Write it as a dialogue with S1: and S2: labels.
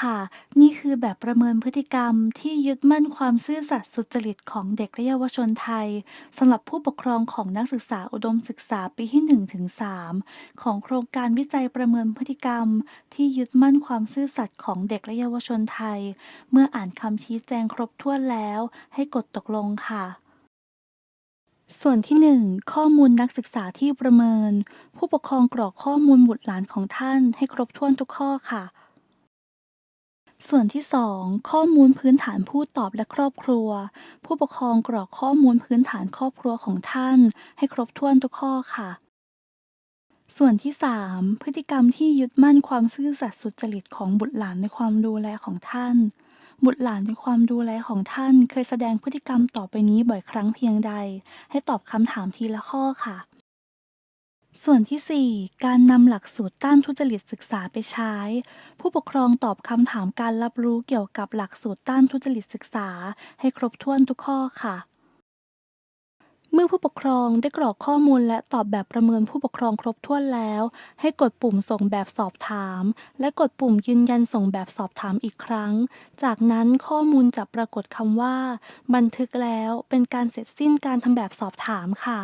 S1: ค่ะ นี่คือแบบประเมินพฤติกรรมที่ยึดมั่นความซื่อสัตย์สุจริตของเด็กและเยาวชนไทยสำหรับผู้ปกครองของนักศึกษาอุดมศึกษาปีที่1-3ของโครงการวิจัยประเมินพฤติกรรม ที่ยึดมั่นความซื่อสัตย์ของเด็กและเยาวชนไทย เมื่ออ่านคำชี้แจงครบถ้วนแล้ว ให้กดตกลงค่ะส่วนที่ 1 ข้อมูลนักศึกษาที่ประเมิน ผู้ปกครองกรอกข้อมูลบุตรหลานของท่านให้ครบถ้วนทุกข้อค่ะ ส่วนที่ 2 ข้อมูลพื้นฐานผู้ตอบและครอบครัว ผู้ปกครองกรอกข้อมูลพื้นฐานครอบครัวของท่าน ให้ครบถ้วนทุกข้อค่ะ ส่วนที่ 3 พฤติกรรมที่ยึดมั่นความซื่อสัตย์สุจริตของบุตรหลานในความดูแลของท่าน บุตรหลานในความดูแลของท่าน เคยแสดงพฤติกรรมต่อไปนี้บ่อยครั้งเพียงใด ให้ตอบคำถามทีละข้อค่ะ ส่วนที่ 4 การนำหลักสูตรต้านทุจริตศึกษาไปใช้ ผู้ปกครองตอบคำถามการรับรู้เกี่ยวกับหลักสูตรต้านทุจริตศึกษา ให้ครบถ้วนทุกข้อค่ะ เมื่อผู้ปกครองได้กรอกข้อมูลและตอบแบบประเมินผู้ปกครองครบถ้วนแล้ว ให้กดปุ่มส่งแบบสอบถาม และกดปุ่มยืนยันส่งแบบสอบถามอีกครั้ง จากนั้นข้อมูลจะปรากฏคำว่า บันทึกแล้วเป็นการเสร็จสิ้นการทำแบบสอบถามค่ะ